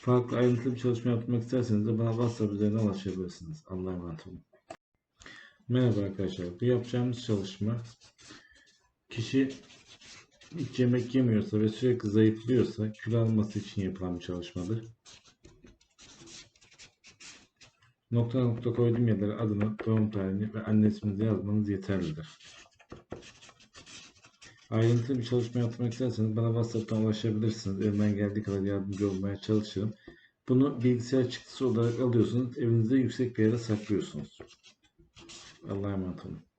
Farklı ayrıntılı bir çalışma yapmak isterseniz de bana WhatsApp üzerinden ulaşabilirsiniz. Allah'a emanet olun. Merhaba arkadaşlar. Bu yapacağımız çalışma kişi hiç yemek yemiyorsa ve sürekli zayıflıyorsa kilo alması için yapılan bir çalışmadır. Nokta nokta koyduğum yerlere adını, doğum tarihini ve anne isminizi yazmanız yeterlidir. Ayrıntılı bir çalışma yapmak isterseniz bana WhatsApp'tan ulaşabilirsiniz. Elimden geldiği kadar yardımcı olmaya çalışırım. Bunu bilgisayar çıktısı olarak alıyorsunuz. Evinizde yüksek bir yere saklıyorsunuz. Allah'a emanet olun.